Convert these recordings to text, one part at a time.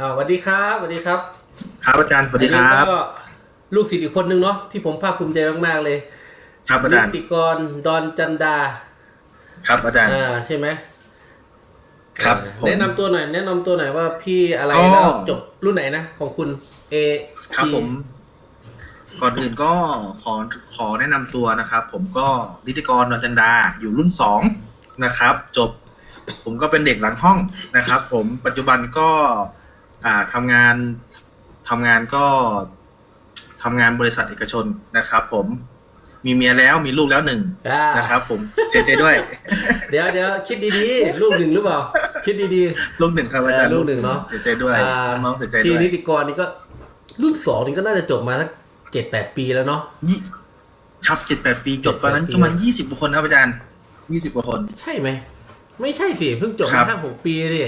อ่าสวัสดีครับสวัสดีครับครับอาจารย์สวัสดีครัอันบนี้ก็ลูกศิษย์อีกคนนึงเนาะที่ผมภาคภูมิใจมากๆเลย ครับอานิจารย์ติกรดอนจันดาครับอาจารย์อ่าใช่ไหมครับอ่าผม แนะนำตัวหน่อย แนะนำตัวหน่อยว่าพี่อะไรอ๋อ แล้วจบรุ่นไหนนะ ของคุณเอครับผม ก่อนอื่นก็ขอขอแนะนำตัวนะครับ ผมก็นิติกรนนจันดาอยู่รุ่นสองนะครับ จบ ผมก็เป็นเด็กหลังห้องนะครับ ผมปัจจุบันก็ อ่าทำงานทำงานก็ทำงานบริษัทเอกชนนะครับ ผมมีเมียแล้วมีลูกแล้วหนึ่งอ่านะครับ ผมเสียใจด้วย เดี๋ยวเดี๋ยวคิดดีๆ ลูกหนึ่งหรือเปล่า คิดดี ลูกหนึ่งครับอาจารย์เออลูกหนึ่งเนอะเสียใจด้วยๆอ่า น้องเสียใจพี่ด้วยนิติกรนี่ก็รุ่นสองนี่ก็น่าจะจบมาสักเจ็ดแปดปีแล้วเนาะ ยี่ครับเจ็ดแปดปีจบตอนนั้น7-8ปีประมาณยี่สิบกว่าคนครับอาจารย์ยี่สิบกว่าคน ใช่ไหม ไม่ใช่สิ เพิ่งจบครัมาบ ห้าหกปีสิ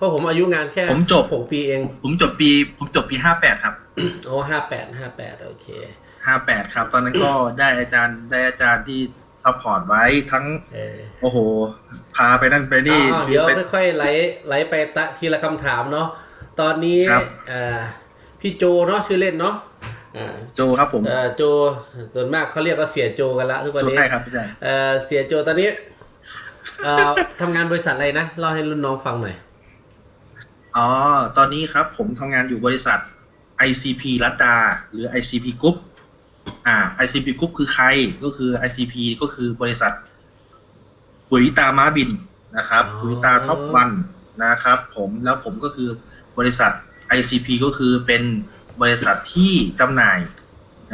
เพราะผมอายุงานแค่ผมจบ หกปีเอง ผมจบปี ผมจบปีห้าแปดครับโอ้ห้าแปดห้าแปดโอเคห้าแปดครับ ตอนนั้นก็ได้อาจารย์ได้อาจารย์ที่ซัพพอร์ตไว้ทั้ง เออโอ้โห พาไปนั่นไปนี่อ่าเดี๋ยวไป ค่อยๆไหลไหลไปตะทีละคำถามเนาะตอนนี้ครับ เอ่อพี่โจเนาะชื่อเล่นเนาะอ่าโจครับผมเอ่อโจส่วนมากเขาเรียกว่าเสียโจกันละทุกวันโจนี้ ใช่ครับอาจารย์เอ่อเสียโจตอนนี้เอ่อ ทำงานบริษัทอะไรนะเล่าให้รุ่นน้องฟังหน่อย อ๋อ ตอนนี้ครับผมทำงานอยู่บริษัท ICP รัตดา หรือ ICP Group อ่า ICP Group คือใครก็คือ ICP ก็คือบริษัทปุ๋ยตาม้าบินนะครับอ๋อ ปุ๋ยตาท็อปวันนะครับ ผมแล้วผมก็คือบริษัท ICP ก็คือเป็นบริษัทที่จำหน่าย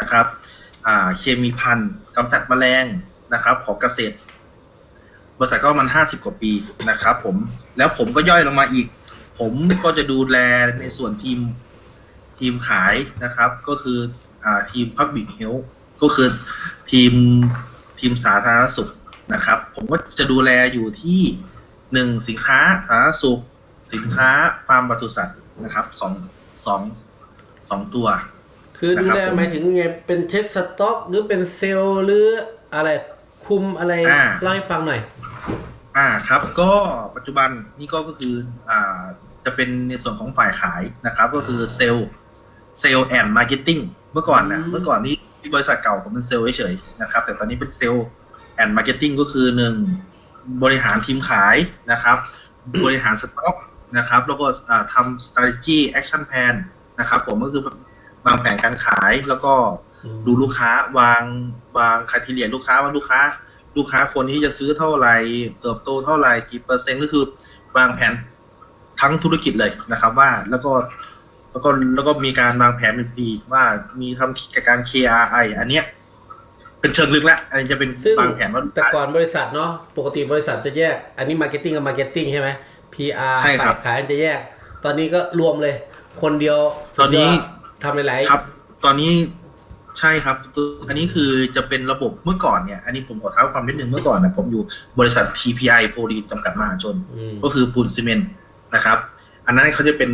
นะครับอ่าเคมีพันธุ์กำจัดแมลงนะครับ ของเกษตร บริษัทก็มันห้าสิบกว่าปีนะครับ ผมแล้วผมก็ย่อยลงมาอีก ผมก็จะดูแลในส่วนทีมทีมขายนะครับ ก็คืออ่าทีม Public Health ก็คือทีมทีมสาธารณสุขนะครับ ผมก็จะดูแลอยู่ที่หนึ่งสินค้าสาธารณสุข สินค้าฟาร์มปศุสัตว์นะครับสองสองสองตัว คือดูแลนะครับผมหมายถึงไงเป็นเช็คสต็อก หรือเป็นเซลล์หรืออะไรคุมอะไรอ่าเล่าให้ฟังหน่อย อ่าครับ ก็ปัจจุบันนี่ก็ก็คืออ่า จะเป็นในส่วนของฝ่ายขายนะครับ ก็คือเซลล์เซลล์แอนด์มาร์เก็ตติ้งเมื่อก่อนนะอืมเมื่อก่อนนี้ที่บริษัทเก่าผมเป็นเซลล์เฉยๆนะครับ แต่ตอนนี้เป็นเซลล์แอนด์มาร์เก็ตติ้งก็คือหนึ่งบริหารทีมขายนะครับ บริหารสต็อกนะครับ แล้วก็อ่าทำ strategy action plan นะครับ ผมก็คือวางแผนการขายแล้วก็ดูลูกค้าวางวางคาทีเรียลูกค้าว่าลูกค้า ลูกค้าคนที่จะซื้อเท่าไหร่เติบโตเท่าไหร่กี่เปอร์เซ็นต์ก็คือวางแผน ทั้งธุรกิจเลยนะครับ ว่าแล้วก็แล้วก็แล้วก็มีการวางแผนเป็นปีว่ามีทำกิจการ KRI อันเนี้ยเป็นเชิงลึกแล้วอันนี้จะเป็นซึ่งวางแผนว่าแต่ก่อนบริษัทเนาะปกติบริษัทจะแยก อันนี้มาร์เก็ตติ้งกับมาร์เก็ตติ้งใช่ไหม PR ใช่ครัฝ่าบยขายจะแยก ตอนนี้ก็รวมเลย คนเดียวตอนนี้สุดยดทำหลายๆครับ ตอนนี้ใช่ครับตัวอันนี้คือจะเป็นระบบเมื่อก่อนเนี่ย อันนี้ผมขอเท้าความนิดนึงเมื่อก่อนนะผมอยู่บริษัท TPI โพลีจำกัดมหาชนอืมก็คือปูนซีเมนต์ นะครับ อันนั้นเขาจะเป็น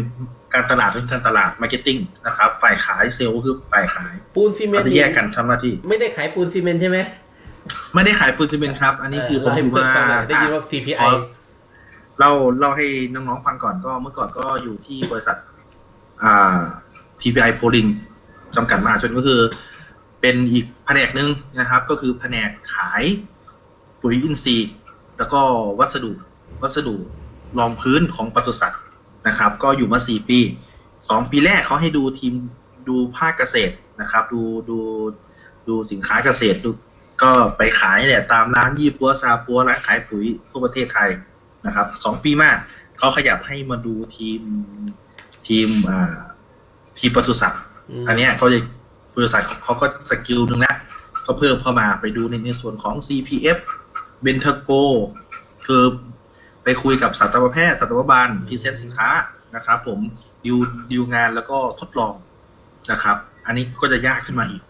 การตลาดเรื่องการตลาดมาร์เก็ตติ้งนะครับ ฝ่ายขายเซลล์ก็คือฝ่ายขายปูนซีเมนเขาต์จะแยกกันทำหน้าที่ ไม่ได้ขายปูนซีเมนต์ใช่ไหมไม่ได้ขายปูนซีเมนต์ครับ อันนี้คือเผมให้ถือเพื่อนว่าฟังหน่อยได้ยินว่าข TPI อเล่าเล่าให้น้องๆฟังก่อนก็เมื่อก่อนก็อยู่ที่บริษัทอ่า TPI โพลินจำกัดมหาชนก็คือ เป็นอีกแผนกหนึ่งนะครับ ก็คือแผนกขายปุ๋ยอินทรีย์ แล้วก็วัสดุวัสดุ รองพื้นของปศุสัตว์นะครับ ก็อยู่มาสี่ปีสองปีแรกเขาให้ดูทีมดูภาคเกษตรนะครับ ดูดูดูสินค้าเกษตรดูก็ไปขายเนี่ยตามร้านยี่ปัวซาปัวร้านขายปุ๋ยทั่วประเทศไทยนะครับสองปีมากเขาขยับให้มาดูทีมทีมอ่าทีมปศุสัตว์มอันเนี้ยเขาจะบริษัทเขาเขาก็สกิลหนึ่งแล้วก็เพิ่มเข้ามาไปดูในในส่วนของ CPF เบนเทโกคือ ไปคุยกับสัตวแพทย์สัตวบาลพรีเซนต์สินค้านะครับ ผมดิวดิวงานแล้วก็ทดลองนะครับ อันนี้ก็จะยากขึ้นมาอีก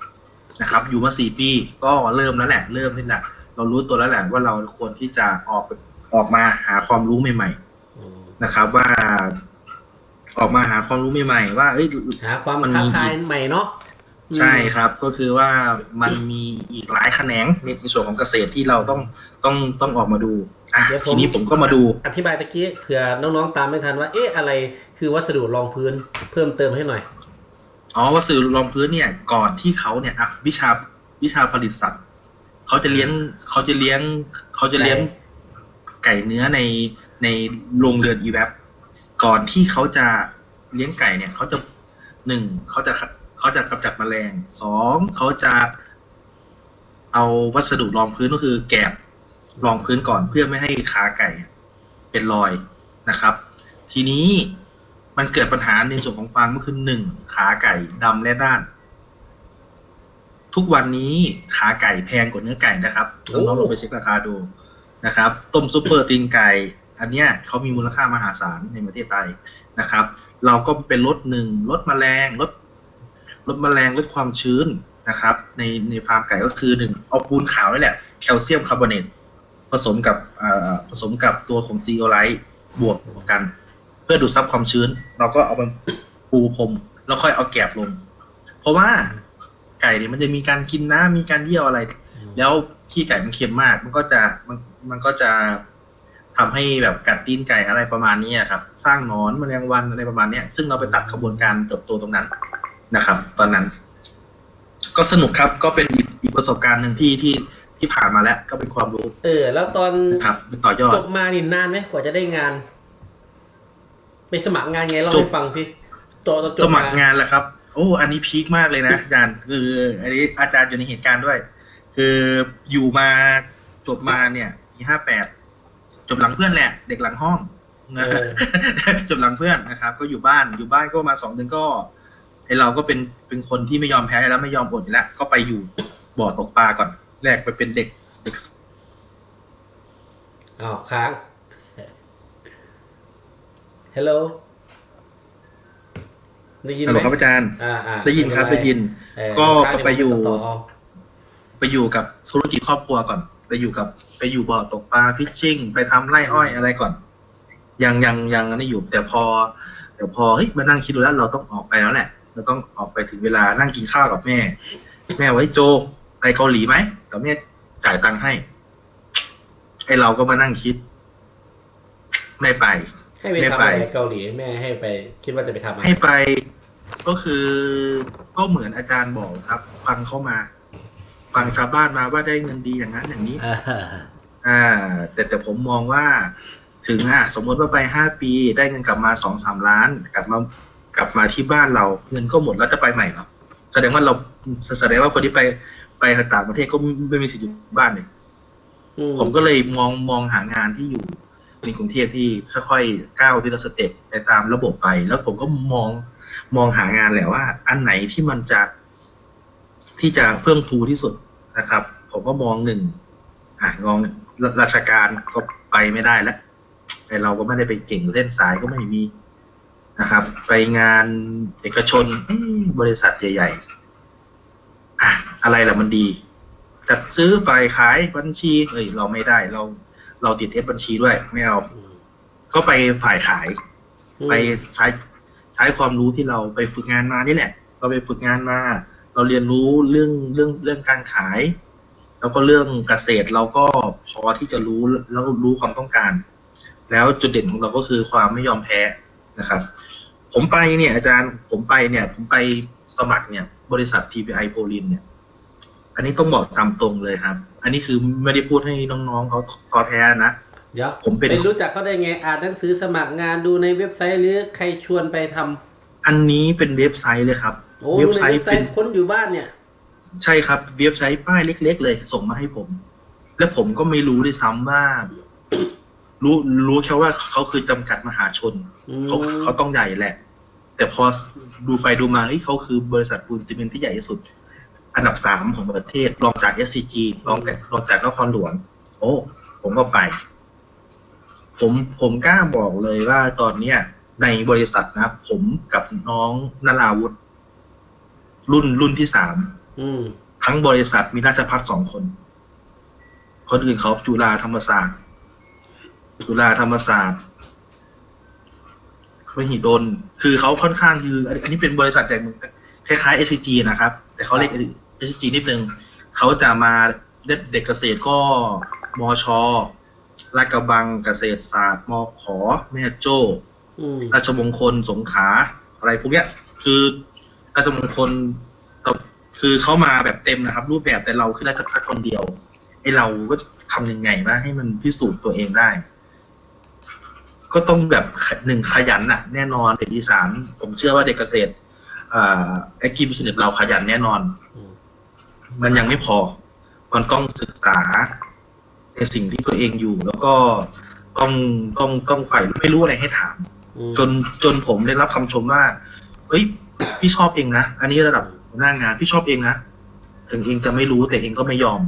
นะครับ อยู่มาสี่ปีก็เริ่มแล้วแหละเริ่มนี่แหละเรารู้ตัวแล้วแหละว่าเราควรที่จะออกออกมาหาความรู้ใหม่อืมๆนะครับ ว่า ออกมาหาความรู้ใหม่ๆว่าเอ้ยหาความมันมีท้าทายใหม่เนาะใช่ครับก็คือว่ามันมีอีกหลายแขนงในส่วนของเกษตรที่เราต้องต้องต้องออกมาดูอะเดี๋ยวผม ทีนี้ผมก็มาดู อธิบายตะกี้เผื่อน้องๆตามไม่ทันว่า เอ๊ะอะไรคือคือวัสดุรองพื้นเพิ่มเติมให้หน่อย อ๋อ วัสดุรองพื้นเนี่ย ก่อนที่เขาเนี่ยอะวิชาวิชาผลิตสัตว์เขาจะเลี้ยงเขาจะเลี้ยงเขาจะเลี้ยงไก่เนื้อในในโรงเรือนอีแวบก่อนที่เขาจะเลี้ยงไก่เนี่ยเขาจะหนึ่งเขาจะเขาจะกำจัดแมลงสองเขาจะเอาวัสดุรองพื้นก็คือแกบ รองพื้นก่อนเพื่อไม่ให้ขาไก่เป็นรอยนะครับ ทีนี้มันเกิดปัญหาในส่วนของฟางก็คือหนึ่งขาไก่ดำและด้าน ทุกวันนี้ขาไก่แพงกว่าเนื้อไก่นะครับต้องลองไปเช็คราคาดูนะครับ ต้มซุปเปอร์ตีนไก่ อันเนี้ยเขามีมูลค่ามหาศาลในประเทศไทยนะครับ เราก็เป็นลดหนึ่งลดแมลงลดลดแมลงลดความชื้นนะครับ ในในฟาร์มไก่ก็คือหนึ่งเอาปูนขาวนี่แหละแคลเซียมคาร์บอเนต ผสมกับอ่าผสมกับตัวของซีโอไลท์บวกกัน เพื่อดูดซับความชื้น เราก็เอามันปูพรมแล้วค่อยเอาแกบลง เพราะว่าไก่เนี่ยมันจะมีการกินน้ำมีการเยี่ยวอะไร แล้วขี้ไก่มันเค็มมาก มันก็จะมันมันก็จะทำให้แบบกัดตีนไก่อะไรประมาณนี้ครับ สร้างนอนแมลงวันอะไรประมาณเนี้ย ซึ่งเราไปตัดกระบวนการเติบโตตรงนั้นนะครับ ตอนนั้น ก็สนุกครับก็เป็นอีกอีกประสบการณ์หนึ่งที่ที่ ที่ผ่านมาแล้วก็เป็นความรู้เออ แล้วตอนนะครับเป็นต่อยอดจบมานี่นานไหมกว่าจะได้งาน ไปสมัครงานไงเล่าจบให้ฟังสิตอนจสบมัครงานแหละครับ โอ้อันนี้พีคมากเลยนะอาจารย์คืออันนี้อาจารย์อยู่ในเหตุการณ์ด้วย คืออยู่มาจบมาเนี่ยปีห้าแปดจบหลังเพื่อนแหละ เด็กหลังห้องนะเออจบหลังเพื่อนนะครับ ก็อยู่บ้านอยู่บ้านก็มาสองเดือนก็ไอเราก็เป็นเป็นคนที่ไม่ยอมแพ้แล้วไม่ยอมอดอยู่แล้วก็ไปอยู่บ่อตกปลาก่อน แรกไปเป็นเด็กเด็กอ้าวค้างฮัลโหลได้ยินฮัลไหโหมลครับอาจารย์ อ่าอ่าได้ยินครับม่ได้เป็ยิน เออก็ค้างไปอยู่ เดี๋วมันต่อไปอยู่กับธุรกิจครอบครัวก่อน ไปอยู่กับไปอยู่บ่อตกปลาฟิชชิ่ง ไปทำไร่อ้อยอะไรก่อน ยังยังยังอันนี้อยู่ แต่พอเดี๋ยวพอเฮ้ยมานั่งคิดดูแล้วเราต้องออกไปแล้วแหละเราต้องออกไปถึงเวลานั่งกินข้าวกับแม่ แม่ไว้โจ ไปเกาหลีไหมแต่แม่จ่ายตังค์ให้ ไอเราก็มานั่งคิด ไม่ไป ให้ไปไม่ทำไปอะไรเกาหลีแม่ให้ไป คิดว่าจะไปทำอะไรให้ไปก็คือก็เหมือนอาจารย์บอกครับ ฟังเข้ามา ฟังชาวบ้านมาว่าได้เงินดีอย่างนั้นอย่างนี้เอออ่า แต่แต่ผมมองว่า ถึงอะ สมมติว่าไปห้าปี ได้เงินกลับมาสองสามล้าน กลับมากลับมาที่บ้านเรา เงินก็หมดแล้วจะไปใหม่เหรอแสดงว่าเราแสดงว่าคนที่ไป ไปต่างประเทศก็ไม่มีสิทธิ์อยู่บ้านเนี่ยอืผมก็เลยมองมองหางานที่อยู่ในกรุงเทพที่ค่อยๆก้าวทีละสเต็ปไปตามระบบไป แล้วผมก็มองมองหางานแหละว่า อันไหนที่มันจะ ที่จะเฟื่องฟูที่สุดนะครับ ผมก็มองหนึ่งอะมองรราชการก็ไปไม่ได้แล้วแต่เราก็ไม่ได้ไปเก่งเส้นสายก็ไม่มีนะครับ ไปงานเอกชนเอ๊ะบริษัทใหญ่ๆ อะอะไรล่ะมันดี จัดซื้อฝ่ายขายบัญชีเอ้ยเราไม่ได้ เราเราติดเอฟบัญชีด้วย ไม่เอาอืมก็ไปฝ่ายขายอืมไปใช้ใช้ความรู้ที่เราไปฝึกงานมานี่แหละ เราไปฝึกงานมา เราเรียนรู้เรื่องเรื่องเรื่องการขาย แล้วก็เรื่องเกษตรเราก็พอที่จะรู้แล้วรู้ความต้องการ แล้วจุดเด่นของเราก็คือความไม่ยอมแพ้นะครับ ผมไปเนี่ยอาจารย์ผมไปเนี่ย ผมไปสมัครเนี่ย บริษัท TPI โพลินเนี่ย อันนี้ต้องบอกตามตรงเลยครับ อันนี้คือไม่ได้พูดให้น้องๆเขาท้อแท้นะ เดี๋ยวผมเป็นไปรู้จักเขาได้ไงอ่านหนังสือสมัครงานดูในเว็บไซต์หรือใครชวนไปทำอันนี้เป็นเว็บไซต์เลยครับ โอ้เว็ดูบในไซเว็ต์บไซเป็น ต์คนอยู่บ้านเนี่ย ใช่ครับ เว็บไซต์ป้ายเล็ก ๆ เลยส่งมาให้ผม และผมก็ไม่รู้ด้วยซ้ำว่า รู้รู้แค่ว่าเขาคือจำกัดมหาชน อืมเขาเขาต้องใหญ่แหละ แต่พอดูไปดูมาเฮ้ยเขาคือบริษัทปูนซีเมนต์ที่ใหญ่ที่สุด อันดับสามของประเทศรองจาก SCG รองจากรองจากนครหลวง โอ้ ผมก็ไป ผมผมกล้าบอกเลยว่าตอนเนี้ย ในบริษัทนะผมกับน้องนาราวุธ รุ่นรุ่นที่สามอืมทั้งบริษัทมีราชพัฒสองคน คนอื่นเขาจุฬาธรรมศาสตร์ จุฬาธรรมศาสตร์มหิดล คือเขาค่อนข้างคือ อันนี้เป็นบริษัทใหญ่เมืองคล้ายๆ SCG นะครับ แต่เขาเรียก SCG นิดนึงเขาจะมาเด็กเด็กเกษตรก็มชลาดกระบังเกษตรศาสตร์มขอแม่โจ้อืมราชมงคลสงขลาอะไรพวกเนี้ย คือราชมงคลกับคือเขามาแบบเต็มนะครับ รูปแบบแต่เราคือราชพัฒคนเดียวไอเราก็ทำยังไงว่าให้มันพิสูจน์ตัวเองได้ ก็ต้องแบบหนึ่งขยันน่ะ แน่นอนเด็กอีสานผมเชื่อว่าเด็กเกษตรอ่าแอคทีฟบิสเนสเราขยันแน่นอนอื มมันยังไม่พอ มันต้องศึกษาในสิ่งที่ตัวเองอยู่ แล้วก็ต้องต้องต้องใฝ่รู้ไม่รู้อะไรให้ถามอืมจนจนผมได้รับคำชมว่าเฮ้ยพี่ชอบเองนะอันนี้ระดับหัวหน้างานพี่ชอบเองนะถึงเองจะไม่รู้แต่เองก็ไม่ยอม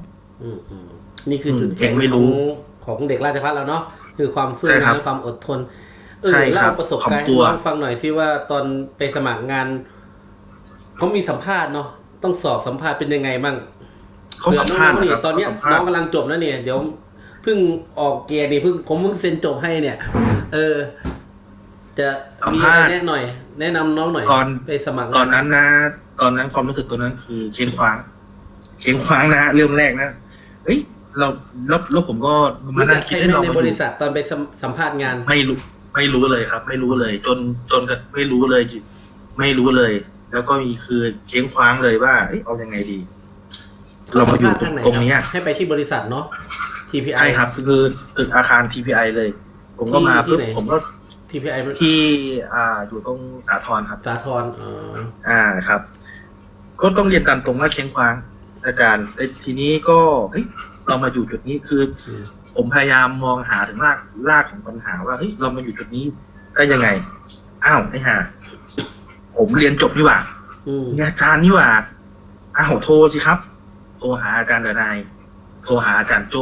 อืมอืมนี่คือจุดอืมแข็งเองไม่ขรู้องของเด็กราชพัฒเราเนาะคือความสู้ใช่ครังานบและความอดทนเออใช่ครัเล่าบประสบการณ์ถ่อมตัวให้น้องฟังหน่อยสิว่าตอนไปสมัครงานเขามีสัมภาษณ์เนาะ ต้องสอบสัมภาษณ์เป็นยังไงบ้างเขาสัมภาษณ์เผื่อน้องๆนี่นะครับตอนเนี้ยเขาสัมภาษณ์น้องกำลังจบแล้วเนี่ย เดี๋ยวเพิ่งออกเกียร์นี่เพิ่งผมเพิ่งเซ็นจบให้เนี่ย เออ จะมีอะไรแนะหน่อย แนะนำน้องหน่อยก่อนไปสมัครงาตอนนั้นนะ ตอนนั้นความรู้สึกตัวนั้นคือเคียงคว้างเคียงคว้างนะเริ่มแรกนะเอ้ยเราแล้วแล้วผมก็มารู้จันั่กงใคคิรดไหให้มเราในมาบอริยู่ษัทตอนไปสัมสัมภาษณ์งาน ไม่รู้ไม่รู้เลยครับ ไม่รู้เลย จนจนกันไม่รู้เลยไม่รู้เลย แล้วก็มีคือเคียงคว้างเลยว่าเอ้ยเอายังไงดี เรามาอยู่ตรงตรงเนี้ยให้ไปที่บริษัทเนาะ TPI ใช่ครับคือตึกอาคาร TPI เลย ผมก็มาที่ปุ๊บที่ไหนผมก็ TPI มันที่อ่าอยู่ตรงสาทรครับ สาทรอ๋ออ่าครับ ก็ต้องเรียนตามตรงว่าเคียงคว้างอาจารย์แต่ทีนี้ก็เฮ้ยเรามาอยู่จุดนี้คืออืมผมพยายามมองหาถึงรากรากของปัญหาว่าเฮ้ยเรามาอยู่จุดนี้ได้ยังไง อ้าวไอ้ห่า ผมเรียนจบนี่หว่าอืมมีอาจารย์นี่หว่าอ้าวโทรสิครับ โทรหาอาจารย์เดนาย โทรหาอาจารย์โจ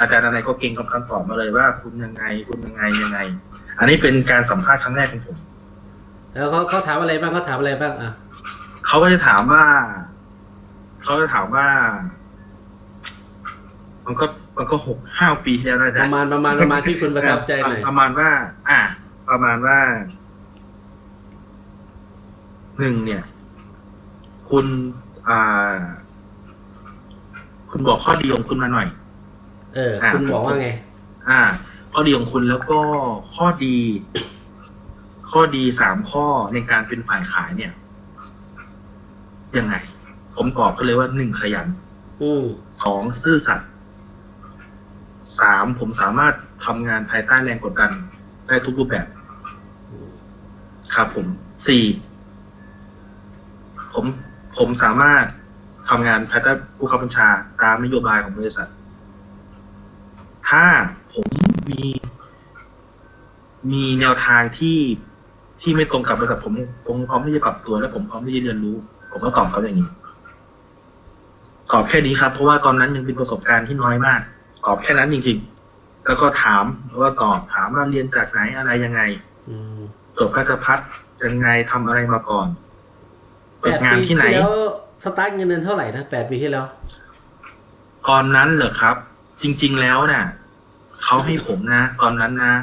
อาจารย์เดนายก็เก่งคำคำตอบมาเลยว่า คุณยังไง คุณยังไงยังไง อันนี้เป็นการสัมภาษณ์ครั้งแรกของผม แล้วเขาเขาถามอะไรบ้างเขาถามอะไรบ้างอะเขาก็จะถามว่า เขาจะถามว่า มันก็มันก็หกห้าปีที่แล้วนะปจ๊ะ ระมาณประมาณประมาณที่คุณประทับใจหน่อย ประมาณว่า อะ ประมาณว่า หนึ่งเนี่ย คุณอ่า คุณบอกข้อดีของคุณมาหน่อย เออ อะ คุณบอกว่าไง อ่า ข้อดีของคุณแล้วก็ข้อดี ข้อดีสามข้อในการเป็นฝ่ายขายเนี่ยยังไง ผมตอบก็เลยว่าหนึ่งขยันอืมสองซื่อสัตย์สามผมสามารถทำงานภายใต้แรงกดดันได้ทุกรูปแบบ ครับผมสี่ ผมผมสามารถทำงานภายใต้ผู้ขับบัญชาตามนโยบายของบริษัท ถ้าผมมีมีแนวทางที่ที่ไม่ตรงกับบริษัทผมผมพร้อมที่จะปรับตัวและผมพร้อมที่จะเรียนรู้ ผมก็ตอบเขาอย่างนี้ตอบแค่นี้ครับ เพราะว่าตอนนั้นยังเป็นประสบการณ์ที่น้อยมากตอบแค่นั้นจริง ๆ แล้วก็ถามแล้วก็ตอบถามว่าเรียนจากไหนอะไรยังไงอืมจบราชพัฒยังไงทำอะไรมาก่อน แปเปิดดงานปีที่ไหน แล้วสตาร์ทเงินเดือนเท่าไหร่นะแปดปีที่แล้ว ตอนนั้นเหรอครับ จริง ๆแล้วน่ะเขาให้ผมนะ ตอนนั้นนะ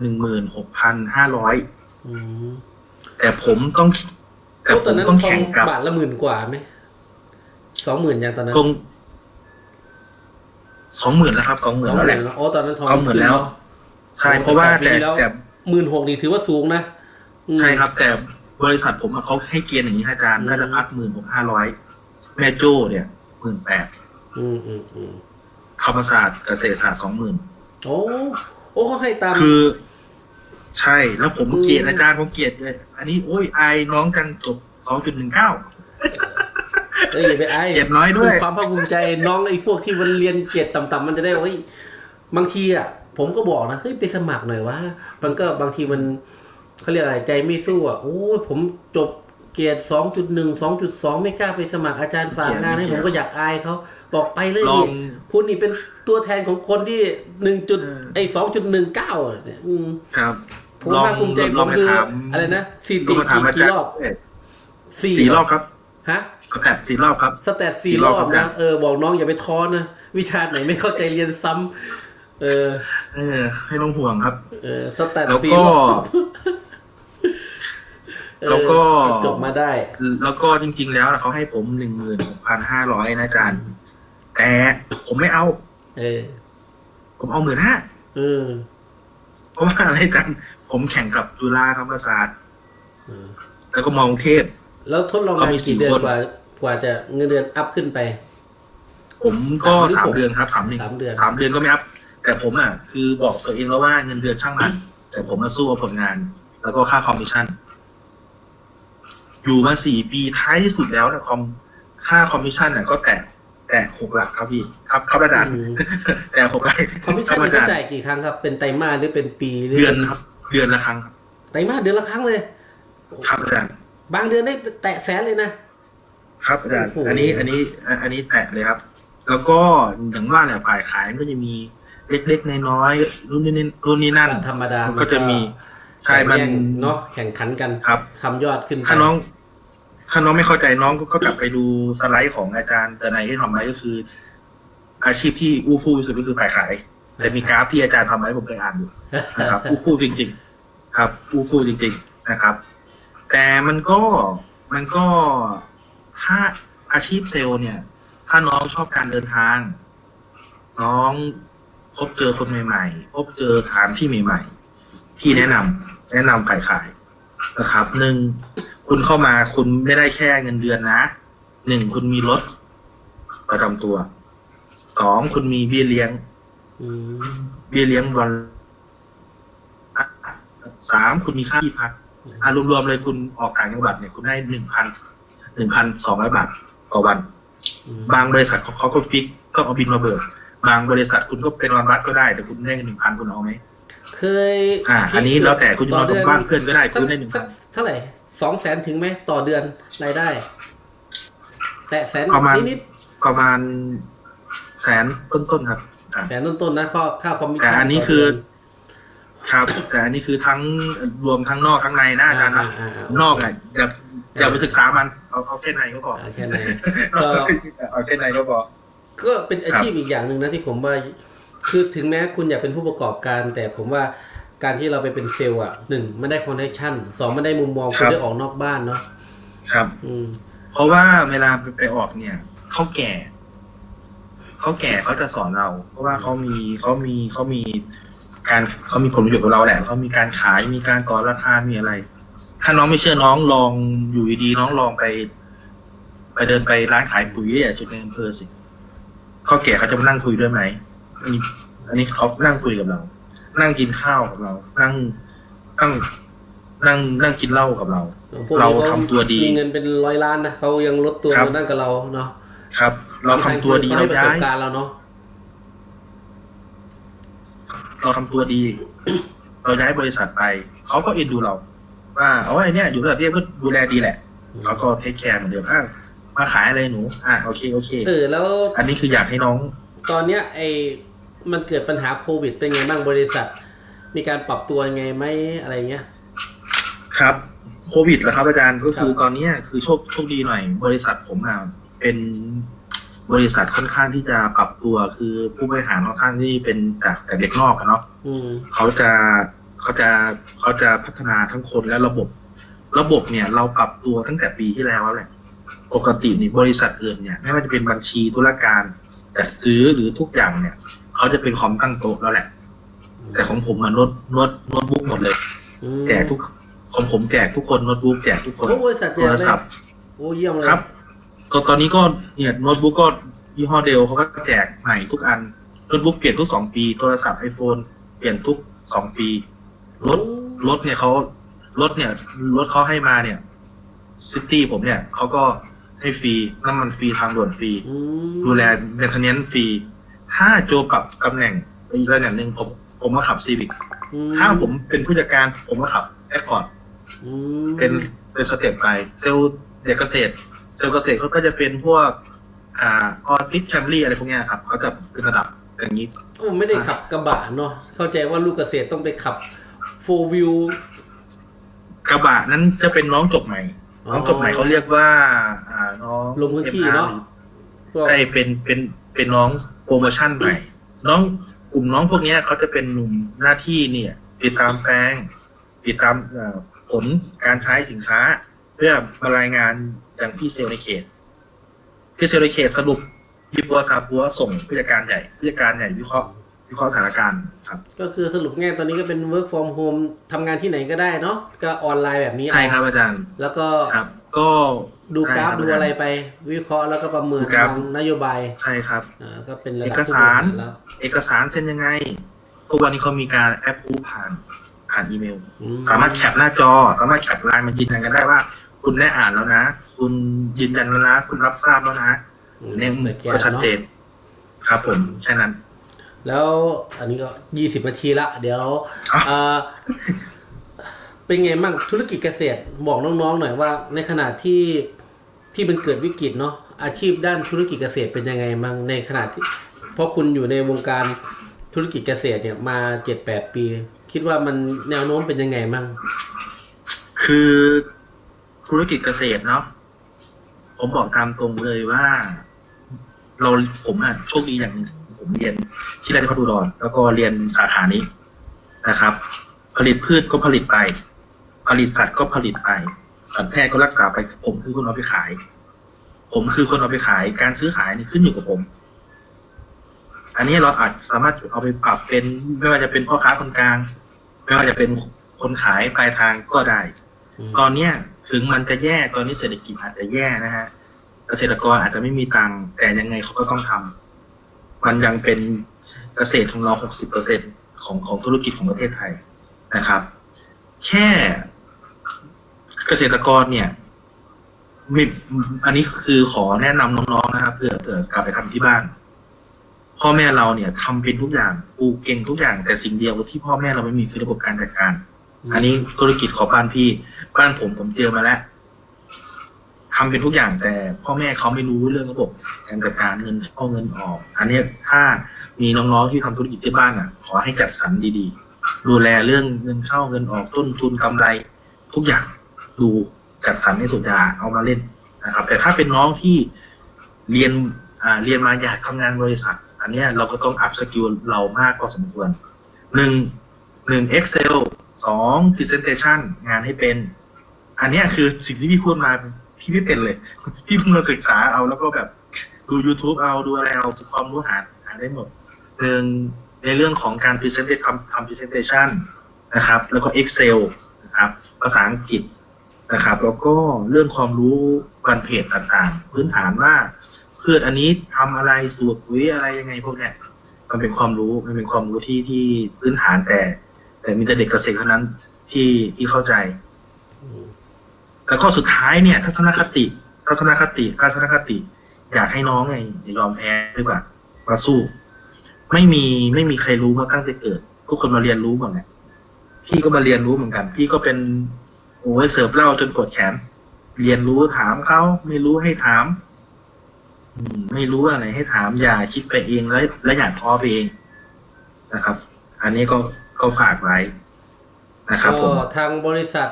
หนึ่งหมื่นหกพันห้าร้อยอืมแต่ผมต้อง แต่โอ้ผตอนมนั้นต้องทอแข่งงกับ บาทละหมื่นกว่าไหมสองหมื่นยังตอนนั้นตรงสองหมื่นแล้วครับสองหมื่สนองหแล้วแหมื่นละแล้วโอ้ตอนนั้นทองสองหมื่นแล้วใช่เพราะว่าแต่แต่หมื่นหกนี่ถือว่าสูงนะอืมใช่ครับ แต่ บริษัทผมอะเขาให้เกณฑ์อย่างนี้ให้อาจารย์อืมราชพัฒหมื่นหกห้าร้อยแม่โจ้เนี่ยหมื่นแปดอืมอืมอืมธรรมศาสตร์เกษตรศาสตร์สองหมื่นโอ้โอ้เขาให้ตามคือ ใช่แล้วผมอืมเกลียดอาจารย์ผมเกลียดเลยอันนี้โอ้ยอายน้องกันจบสองจุดหนึ่งเก้าเอ้ยอย่าไปไอ้เก็บน้อยด้วยเป็ความภาคภูมิใจน้องไอ้พวกที่มันเรียนเกรดต่ำๆมันจะได้ว่าเฮ้ยบางทีอะผมก็บอกนะเฮ้ยไปสมัครหน่อยว่า มันก็บางทีมัน เขาเรียกอะไรใจไม่สู้อะโอ้ยผมจบเกรดสองจุดหนึ่งสองจุดสองไม่กล้าไปสมัครอาจารย์ฝากงานให้ผมก็อยากอายเขาบอกไปเลยลอดิงคุณนี่เป็นตัวแทนของคนที่หนึ่งจุดอืมไอ้สองจุดหนึ่งเก้าเนี่ยอืมครับ ผมลองภาคภูมิใจลผองมไปคือถามอะไรนะสี่ลติองมาถามอากี่จารรอบย์เอ๊ะสี่สี่รอบครับฮะสแตทสี่รอบครับสแตทสี่สี่รรออบบครับนะเออบอกน้องอย่าไปท้อนะวิชาไหนไม่เข้าใจเรียนซ้ำเออ เออไม่ต้องห่วงครับ เออสแตทแล้วสี่ก็รอบเออ แล้วก็จบมาได้ แล้วก็จริง ๆ แล้วเขาให้ผมหนึ่งหมื่นหกพันห้าร้อยนะอาจารย์ แต่ผมไม่เอา เออ ผมเอาหมื่นห้าเออเพราะว่าอะไรอาจารย์ผผมแข่งกับจุฬาธรรมศาสตร์อืมแล้วก็มอกรุงเทพแล้วทดลองเขางานมีสี่กี่เดือนคนกว่ากว่าจะเงินเดือนอัพขึ้นไป ผมก็สาสามมหรือหกเดือนครับสามสามเดือนสามเดือนก็ไม่อัพแต่ผมอะ คือบอกตัวเองแล้วว่าเงินเดือนช่างมันแต่ผมมาสู้กับผลงาน แล้วก็ค่าคอมมิชชั่น อยู่มาสี่ปีท้ายที่สุดแล้วนะคอมค่าคอมมิชชั่นเนี่ยก็แตะแตะหกหลักครับพี่ ครับครับอาจารย์อืมแต่หกหลักคอมมิชชั่นคมัรันบก็อาจารย์จ่ายกี่ครั้งครับ เป็นไตรมาสหรือเป็นปีหรือเดือนครับ เดือนละครั้งครับไตรมาสเดือนละครั้งเลย ครับอาจารย์บางเดือนได้แตะแสนเลยนะ ครับอาจารย์โอ้โหอันนี้อันนี้อันนี้แตะเลยครับ แล้วก็อย่างว่าแหละฝ่ายขายมันก็จะมีเล็กๆน้อยๆรุ่นนี้รุ่นนี้นั่นธรรมดามันก็จะมีใช่มันแข่งแย่งเนาะแข่งขันกันครับทำยอดขึ้นไปถ้าน้อง ถ้าน้องไม่เข้าใจน้องก็ก็กลับไปดูสไลด์ของอาจารย์แต่ในที่ทำไว้ก็คือ อาชีพที่อู้ฟู่ที่สุดก็คือฝ่ายขายแต่มีกราฟที่อาจารย์ทำไว้ผมเคยอ่านอยู่นะครับอู้ฟู่จริง ๆ ครับอู้ฟู่จริง ๆนะครับ แต่มันก็มันก็ถ้าอาชีพเซลล์เนี่ย ถ้าน้องชอบการเดินทาง น้องพบเจอคนใหม่ ๆ พบเจอสถานที่ใหม่ ๆ ที่แนะนำแนะนำฝ่ายขายนะครับหนึ่ง คุณเข้ามาคุณไม่ได้แค่เงินเดือนนะหนึ่งคุณมีรถประจำตัวสองคุณมีเบี้ยเลี้ยงอืมเบี้ยเลี้ยงวันสามคุณมีค่าที่พักอารวมๆเลยคุณออกต่างจังหวัดเนี่ยคุณได้หนึ่งพันหนึ่งพันสองร้อยบาทต่อวันอืมบางบริษัทเขาเขาก็ฟิกก็เอาบินมาเบิกบางบริษัทคุณก็เป็นวันวัดก็ได้ แต่คุณได้หนึ่งพันคุณเอาไหมเคยอ่าพีคอันนี้แล้วแต่คุณจะต่นอนเดืกับบ้านเพื่อนก็ได้สัคุณได้หนึ่งสัพักนเท่าไหร่ สองแสนถึงไหมต่อเดือนรายได้ แต่แสนประมาณ นิดประมาณแสนต้นๆครับอ่าๆแสนต้นๆนะข้อค่าคอมมิชแต่ชั่นอันนี้ต่คือเดืนครับ แต่อันนี้คือทั้งรวมทั้งนอกทั้งในนะอาจารย์นะอ่าอ่าอ่านอกอะอย่าอย่าไปศึกษามันเอาเอาแค่ในก็พออ่าแค่ไหนเอาก็เอาแค่ในก็พอ ก็เป็นอาชีพอีกอย่างหนึ่งนะที่ผมว่า คือถึงแม้คุณอยากเป็นผู้ประกอบการ แต่ผมว่า การที่เราไปเป็นเซลล์อะหนึ่งมันได้คอนเนคชั่นสองมันได้มุมมองคคุรัณบได้ออกนอกบ้านเนาะครับ อืม เพราะว่าเวลาไปออกเนี่ยเขาแก่เขาแก่เขาจะสอนเรา เพราะว่าเขามีเขามีเขามีการเขามีผลประโยชน์กับเราแหละเขามีการขายมีการก่อราคามีอะไร ถ้าน้องไม่เชื่อน้องลองอยู่ดีๆน้องลองไป ไปเดินไปร้านขายปุ๋ยอะสุดในอำเภอสิเขาแก่เขาจะมานั่งคุยด้วยไหมอันนี้อันนี้เขานั่งคุยกับเรา นั่งกินข้าวกับเรา นั่งนั่งนั่งนั่งกินเหล้ากับเราพวกเรานี้ขทำตัวดีมีเงินเป็นร้อยล้านนะเขายังลดตัวครับมานั่งกับเราเนาะครับ เราทำตัวดีเขาเราให้ประสย้าบยการณ์เราเนาะเราทำตัวดี เราย้ายบริษัทไปเขาก็เอ็นดูเรา ว่าเอาไอ้เนี่ยอยู่บริษัทที่ก็ดูแลดีแหละเขาก็เทคแคร์เหมือนเดิมอ้าวมาขายอะไรหนู อะโอเคโอเคเออแล้ว อันนี้คืออยากให้น้อง ตอนเนี้ยไอ้ มันเกิดปัญหาโควิด เป็นไงบ้างบริษัท มีการปรับตัวยังไงไหมอะไรเงี้ย ครับโควิดเหรอครับอาจารย์ก็คือครับตอนเนี้ยคือโชคโชคดีหน่อย บริษัทผมอะเป็นบริษัทค่อนข้างที่จะปรับตัวคือผู้บริหารค่อนข้างที่เป็นจากจากเด็กนอกอะเนาะอืม เขาจะเขาจะเขาจะพัฒนาทั้งคนและระบบ ระบบเนี่ย เราปรับตัวตั้งแต่ปีที่แล้วแล้วแหละปกตินี่บริษัทอื่นเนี่ยไม่ว่าจะเป็นบัญชีธุรการจัดซื้อหรือทุกอย่างเนี่ย เขาจะเป็นคอมตั้งโต๊ะแล้วแหละ แต่ของผมมันโน้ตโน้ตโน้ตบุ๊กหมดเลยอืมแจกทุกของผมแจกทุกคนโน้ตบุ๊กแจกทุกคนโอ้บริษัทแจโทกรเลยศัพท์โอ้เยี่ยมเลยครับก็ตอนนี้ก็เนี่ยโน้ตบุ๊กก็ยี่ห้อเดลเขาก็แจกใหม่ทุกอันโน้ตบุ๊กเปลี่ยนทุกสองปี โทรศัพท์ไอโฟนเปลี่ยนทุกสองปีรถรถเนี่ยเขารถเนี่ยรถเขาให้มาเนี่ยซิตี้ผมเนี่ยเขาก็ให้ฟรีน้ำมันฟรีทางด่วนฟรีอืมดูแลเมนเทนเนนฟรี ถ้าโจปรับตำแหน่งไปอีกตำแหน่งหนึ่งผมผมมาขับซีวิกอืถ้าผมเป็นผู้จัดการผมมาขับแอคคอร์ดอืมเป็นเป็นสเต็ปไปเซลล์เด็กเกษตร เซลล์เกษตรเขาก็จะเป็นพวก อ่าออทิสแคมรี่อะไรพวกเนี้ยครับเขาจะเป็นระดับอย่างนี้โอ้ไม่ได้ขับกระบะเนาะเข้าใจว่าลูกเกษตรต้องไปขับโฟวิวกระบะนั้นจะเป็นน้องจบใหม่ น้องจบใหม่เขาเรียกว่า อ่าน้องลงพื้นที่เนาะพวกใช่เป็นเป็นเป็นน้อง โปรโมชั่นใหม่น้องกลุ่มน้องพวกเนี้ยเขาจะเป็นหนุ่มหน้าที่เนี่ย ติดตามแปลง ติดตามเอ่อผลการใช้สินค้า เพื่อมารายงานอย่างพี่เซลล์ในเขตพี่เซลล์ในเขตสรุปยี่ปัวซาปัวส่งผู้จัดการใหญ่ผู้จัดการใหญ่วิเคราะห์วิเคราะห์สถานการณ์ครับ ก็คือสรุปง่ายตอนนี้ก็เป็น work from home ทำงานที่ไหนก็ได้เนาะก็ออนไลน์แบบนี้ใช่ครับอาจารย์ แล้วก็ครับ ก็ดูกราฟใช่คบดูอะไรไป วิเคราะห์แล้วก็ประเมินดูกราฟวางนโยบายใช่ครับอ่าก็เป็นระเอดับกผู้สารบริหแล้วเอกสารเซ็นยังไงทุกวันนี้เขามีการแอปพูผ่านผ่านอีเมลอืสามารถแคปหน้าจอ สามารถแคปไลน์มายืนยันกันได้ว่า คุณได้อ่านแล้วนะ คุณยืนยันแล้วนะคุณรับทราบแล้วนะอืมเนี่ยสแกนก็ชัดเจเนาะนครับผมแค่นั้น แล้วอันนี้ก็ยี่สิบนาทีละ เดี๋ยวอะ เป็นไงมั่งธุรกิจเกษตรบอกน้องๆหน่อยว่า ในขณะที่ที่มันเกิดวิกฤตเนาะอาชีพด้านธุรกิจเกษตรเป็นยังไงมั่งในขณะที่เพราะคุณอยู่ในวงการธุรกิจเกษตรเนี่ยมาเจ็ดแปดปี คิดว่ามันแนวโน้มเป็นยังไงมั่งคือธุรกิจเกษตรเนาะผมบอกตามตรงเลยว่า เราผมอะโชคดีอย่างหนึงผมเรียนที่ราชภัฏอุดรแล้วก็เรียนสาขานี้นะครับ ผลิตพืชก็ผลิตไป ผลิตสัตว์ก็ผลิตไปสัตวแพทย์ก็รักษาไป ผมคือคนเอาไปขาย ผมคือคนเอาไปขาย การซื้อขายนี่ขึ้นอยู่กับผม อันนี้เราอาจสามารถเอาไปปรับเป็น ไม่ว่าจะเป็นพ่อค้าคนกลาง ไม่ว่าจะเป็นคนขายปลายทางก็ได้อืมตอนเนี้ยถึงมันจะแย่ตอนนี้เศรษฐกิจอาจจะแย่นะฮะ เกษตรกรอาจจะไม่มีตังค์แต่ยังไงเขาก็ต้องทำมันยังเป็นเกษตรของเรา60เปอร์เซ็นของของธุรกิจของประเทศไทยนะครับ แค่ เกษตรกรเนี่ยมีอันนี้คือขอแนะนำน้องๆนะครับเผื่อเผื่อกลับไปทำที่บ้าน พ่อแม่เราเนี่ยทำเป็นทุกอย่างปลูกเก่งทุกอย่างแต่สิ่งเดียวที่พ่อแม่เราไม่มีคือระบบการจัดการ อันนี้ธุรกิจของบ้านพี่ บ้านผมผมเจอมาแล้วทำเป็นทุกอย่างแต่พ่อแม่เขาไม่รู้เรื่องระบบการจัดการเงินเข้าเงินออก อันนี้ถ้ามีน้องๆที่ทำธุรกิจที่บ้านอะ ขอให้จัดสรรดีๆ ดูแลเรื่องเงินเข้าเงินออกต้นทุนกำไรทุกอย่าง ดูจัดสรรให้สุดาเอามาเล่นนะครับ แต่ถ้าเป็นน้องที่เรียนอ่าเรียนมาอยากทำงานบริษัท อันเนี้ยเราก็ต้องอัพสกิลเรามากพอสมควรหนึ่งหนึ่ง Excel สอง Presentation งานให้เป็น อันเนี้ยคือสิ่งที่พี่พูดมาพี่ไม่เป็นเลย พี่เพิ่งมาศึกษาเอาแล้วก็แบบดู YouTube เอาดูอะไรเอาสุความรู้หาหาได้หมดหนึ่งในเรื่องของการ present ทำทำ presentation นะครับ แล้วก็ Excel นะครับภาษาอังกฤษ นะครับ แล้วก็เรื่องความรู้วันเพจต่างๆ พื้นฐานว่าพืชอันนี้ทำอะไรสูตรปุ๋ยอะไรยังไงพวกเนี้ยมันเป็นความรู้มันเป็นความรู้ที่ที่พื้นฐานแต่ แต่มีแต่เด็กเกษตรเท่านั้นที่ที่เข้าใจ แล้วก็สุดท้ายเนี่ย ทัศนคติทัศนคติทัศนคติ อยากให้น้องไงอย่ายอมแพ้ดีกว่ามาสู้ ไม่มีไม่มีใครรู้มาตั้งแต่เกิด ทุกคนมาเรียนรู้หมดแหละพี่ก็มาเรียนรู้เหมือนกัน พี่ก็เป็น โอ้ยเสิร์ฟเหล้าจนปวดแขน เรียนรู้ถามเขาไม่รู้ให้ถามอืมไม่รู้อะไรให้ถามอย่าคิดไปเองแล้วและอย่าท้อไปเองนะครับ อันนี้ก็ก็ฝากไว้นะครับผก็มทางบริษัท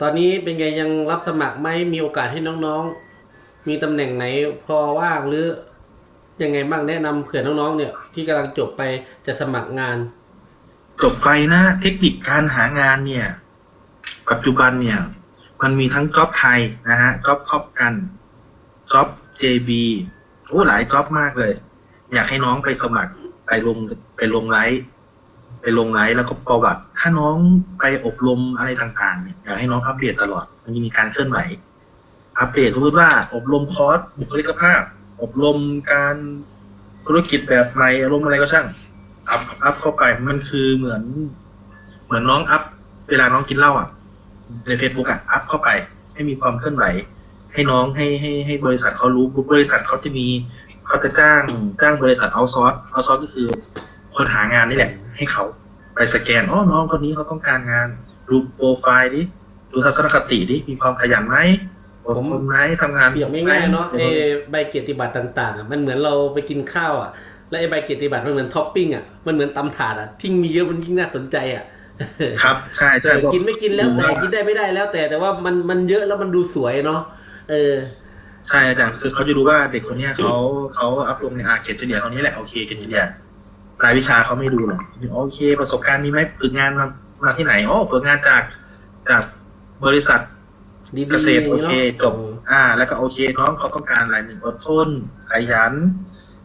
ตอนนี้เป็นไงยังรับสมัครไหมมีโอกาสให้น้องๆ มีตำแหน่งไหนพอว่างหรือ ยังไงบ้างแนะนำเผื่อน้องๆเนี่ย ที่กำลังจบไปจะสมัครงาน จบไปนะ เทคนิคการหางานเนี่ย ปัจจุบันเนี่ย มันมีทั้งจ็อบไทยนะฮะจ็อบครอบกันจ็อบ JB โอ้หลายจ็อบมากเลย อยากให้น้องไปสมัครไปลงไปลงไลฟ์ไปลงไลฟ์แล้วก็ประวัติ ถ้าน้องไปอบรมอะไรต่างๆเนี่ยอยากให้น้องอัปเดตตลอด มันจะมีการเคลื่อนไหวอัปเดตสมมติว่าอบรมคอร์สบุคลิกภาพ อบรมการธุรกิจแบบใหม่อารมณ์อะไรก็ช่าง อัพอัพเข้าไปมันคือเหมือน เหมือนน้องอัพ เวลาน้องกินเหล้าอะ ใน Facebook อะอัพเข้าไป ให้มีความเคลื่อนไหว ให้น้องให้ให้ให้บริษัทเขารู้บริษัทเขาจะมีเขาจะจ้างจ้างบริษัทเอาซอร์สเอาซอร์สก็คือ คนหางานนี่แหละ ให้เขาไปสแกนอ๋อน้องคนนี้เขาต้องการงานดูโปรไฟล์ดิดูทัศนคติดิมีความขยันไหมอดทนไหมทำงานเปรียบง่ายๆเนาะไหมไอ้ใบเกียรติบัตรต่างๆอะมันเหมือนเราไปกินข้าวอะ แล้วไอ้ใบเกียรติบัตรมันเหมือนท็อปปิ้งอะมันเหมือนตำถาดอะที่มีเยอะมันยิ่งน่าสนใจอะ ครับใช่ใช่เออกินไม่กินแล้วแต่ดูากินได้ไม่ได้แล้ว แต่แต่ว่ามันมันเยอะแล้วมันดูสวยเนาะเออใช่อาจารย์คือเขาจะรู้ว่าเด็กคนเนี้ยเขาเขาอัพลงในอาเกตเฉลี่ยเท่านี้แหละโอเคเกตเฉลี่ยรายวิชาเขาไม่ดูหรอกโอเค ประสบการณ์มีไหมฝึกงานมามาที่ไหนอ๋อฝึกงานจากจากบริษัทดีๆเกษตรโอเคจบเนาะอ่า แล้วก็โอเคน้องเขาต้องการอะไรหนึ่งอดทนขยัน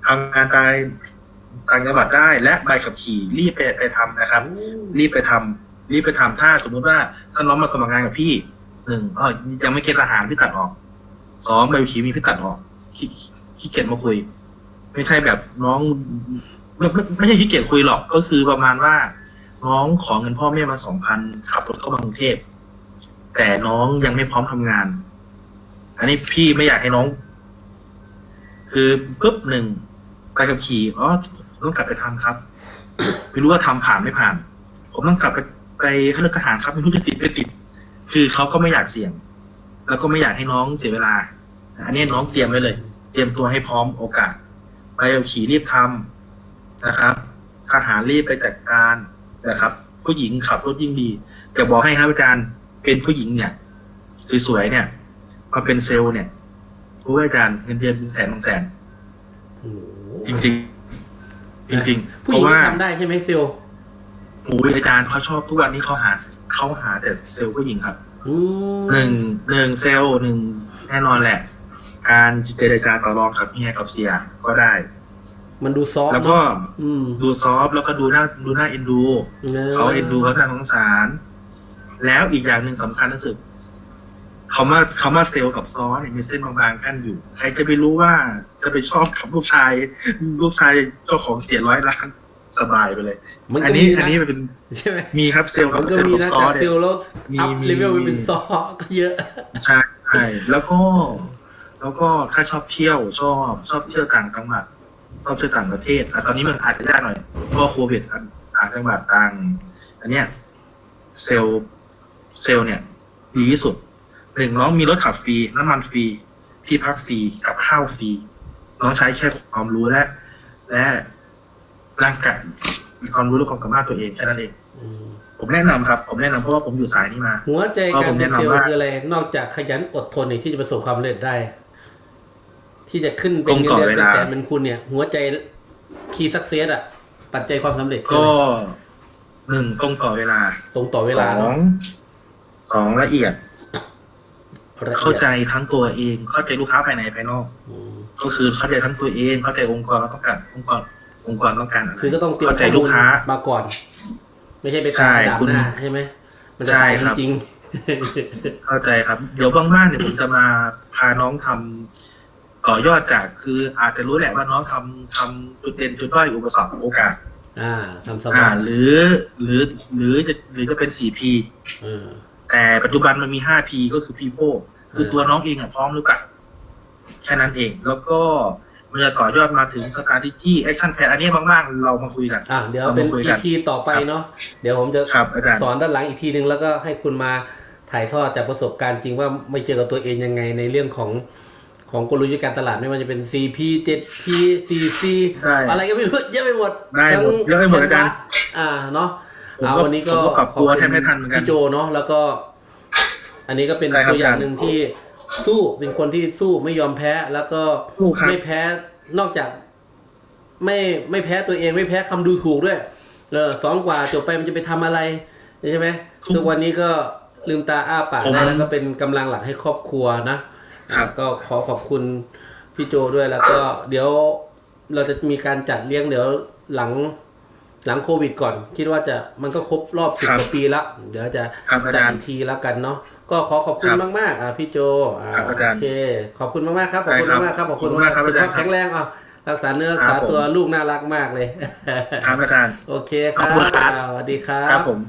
ทำงานตายต่างจังหวัดได้และใบขับขี่รีบไปไปทำนะครับ รีบไปทำรีบไปทำถ้าสมมุติว่าถ้าน้องมาสมัครงานกับพี่หนึ่งอ๋อยังไม่เกณฑ์ทหารพี่ตัดออกสองใบขับขี่มีพี่ตัดออกขี้ขี้เกียจมาคุย ไม่ใช่แบบน้องไม่ไม่ไม่ใช่ขี้เกียจคุยหรอกก็คือประมาณว่า น้องขอเงินพ่อแม่มาสองพันขับรถเข้ามากรุงเทพแต่น้องยังไม่พร้อมทำงาน อันนี้พี่ไม่อยากให้น้อง คือปุ๊บหนึ่งไปขับขี่อ๋อ ต้องกลับไปทำครับ ไม่รู้ว่าทำผ่านไม่ผ่าน ผมต้องกลับไปไปให้เลือกทหารครับไม่รู้จะติดไม่ติด คือเขาก็ไม่อยากเสี่ยง แล้วก็ไม่อยากให้น้องเสียเวลา อันนี้น้องเตรียมไว้เลย เตรียมตัวให้พร้อมโอกาสไปขับขี่รีบทำนะครับทหารรีบไปจัดการนะครับ ผู้หญิงขับรถยิ่งดีแต่บอกให้ครับอาจารย์เป็นผู้หญิงเนี่ยสวยๆเนี่ยมาเป็นเซลล์เนี่ยรู้ว่าอาจารย์เงินเดือนเป็นแสนสองแสนโอ้โหจริงๆ จริงๆผู้เพหญิงราะที่ว่าทำได้ใช่ไหมเซลลโอ้ยอาจารย์เขาชอบทุกวันนี้เขาหาเขาหาแต่เซลล์ผู้หญิงครับอืมหนึ่งหนึ่งเซลล์หนึ่งแน่นอนแหละ การเจรจาต่อรองกับเมียกับเสียก็ได้ มันดูซอฟต์แล้วก็เนอะอืมดูซอฟต์แล้วก็ดูหน้าดูหน้าเอ็นดูเขาเอ็นดูเขาหน้าสงสาร แล้วอีกอย่างหนึ่งสำคัญที่สุด เขามาเขามาเซลล์กับซอสเนี่ยมีเส้นบางๆกั้นอยู่ ใครจะไปรู้ว่าจะไปชอบกับลูกชาย ลูกชายเจ้าของเสียร้อยล้านสบายไปเลยมันอัก็นมีนี้นะอันนี้มันเป็นใช่ไหมมีครับเซลล์ครัมับนก็เซลล์มีกับนะซอจากสเซเนี่ยลล์แล้วมีอัพมีเลเวลไปมีเป็นซอก็เยอะใช่ใช่แล้วก็ แล้วก็ถ้าชอบเที่ยวชอบชอบเที่ยวต่างจังหวัดชอบเที่ยวต่างประเทศอะตอนนี้มันอาจจะยากหน่อยเพราะว่าโควิดอันต่างจังหวัดต่าง อันเนี้ยเซลล์เซลล์เนี่ยดีที่สุด หนึ่งน้องมีรถขับฟรีน้ำมันฟรีที่พักฟรีกับข้าวฟรีน้องใช้แค่ความรู้และ และร่างกายมีความรู้และความสามารถตัวเองแค่นั้นเองอืมผมแนะนำครับ ผมแนะนำเพราะว่าผมอยู่สายนี้มา หัวใจก็การผมเป็แนะนนำเซลล์ว่าคืออะไรนอกจากขยันอดทนเนี่ยที่จะประสบความสำเร็จได้ ที่จะขึ้นเป็นตรงเงินต่อเดือนเป็นเวลาแสนเป็นคุณเนี่ย หัวใจคีย์สักเซสอะปัจจัยความสำเร็จคือก็อะไรหนึ่งตรงต่อเวลา ตรงต่อเวลาสอเนาะงสองละเอียดละอียด เข้าใจทั้งตัวเอง เข้าใจลูกค้าภายในภายนอกอืมก็คือเข้าใจทั้งตัวเอง เข้าใจองค์กรต้องการองค์กรองค์กรต้องการอะไรคือก็ต้องเตรียมเข้าใจข้อลูมูกลค้ามาก่อน ไม่ใช่ไปใช่ตายด่านคุณหน้าใช่ไหมมันจะใช่ตายครับจริงเข้าใจครับ เดี๋ยวบ้างๆเนี่ยผมจะมาพาน้องทำต่อยอดจากคืออาจจะรู้แหละว่าน้องทำทำจุดเด่นจุดด้อยอุปสรรคโอกาสๆอ่าทำสอ่าบายหรือหรือหรือจะหรือจะเป็น 4P เออ แต่ปัจจุบันมันมี 5P ก็คือ people คือตัวน้องเองอะพร้อมหรือเปล่าแค่นั้นเอง แล้วก็มันจะต่อยอดมาถึง strategy action plan อันนี้มากๆเรามาคุยกันอะเดี๋ยวเป็นเรามาคุยอีกันพีต่อไปเนาะเดี๋ยวผมจะครับอาจารย์สอนด้านหลังอีกทีนึง แล้วก็ให้คุณมาถ่ายทอดจากประสบการณ์จริงว่าไม่เจอกับตัวเองยังไงในเรื่องของของกลยุทธ์การตลาดไม่ว่าจะเป็น CP 7P 4C ได้อะไรก็ไม่รู้เยอะไปหมดได้หมดทั้งเยอะไปหมดอาจารย์อ่าเนาะผมก็ เอาวันนี้ก็ผมก็ปรับตัวขอบคุณแทบไม่ทันเหมือนกันพี่โจเนาะแล้วก็ อันนี้ก็เป็นได้ครับตัวอย่างอาจารย์หนึ่งที่สู้เป็นคนที่สู้ไม่ยอมแพ้แล้วก็สู้ครับไม่แพ้นอกจาก ไม่ไม่แพ้ตัวเองไม่แพ้คำดูถูกด้วย เออสองกว่าจบไปมันจะไปทำอะไรใช่ไหมทุกทุกวันนี้ก็ลืมตาอ้าปากผมได้แล้วก็เป็นกำลังหลักให้ครอบครัวนะครับก็ขอขอบคุณพี่โจด้วยแล้วก็ เดี๋ยวเราจะมีการจัดเลี้ยงเดี๋ยวหลัง หลังโควิดก่อน คิดว่าจะมันก็ครบรอบสิบครับกว่าปีแล้วเดี๋ยวจะครับอาจัดจารย์อีกทีแล้วกันเนาะก็ขอขอบคุณครับมากๆอ่าพี่โจอ่าครับอาจารย์โอเค ขอบคุณมากๆครับขอบคุณได้ครับมากๆครับขอบคุณขอบคุณมากครับสุขภาพอาจารย์แข็งแรงอะรักษาเนื้อรักครัษาบผมตัวลูกน่ารักมากเลยครับอาจารย์โอเคครัขอบคุณครับอ่าสวัสดีครัครับบผม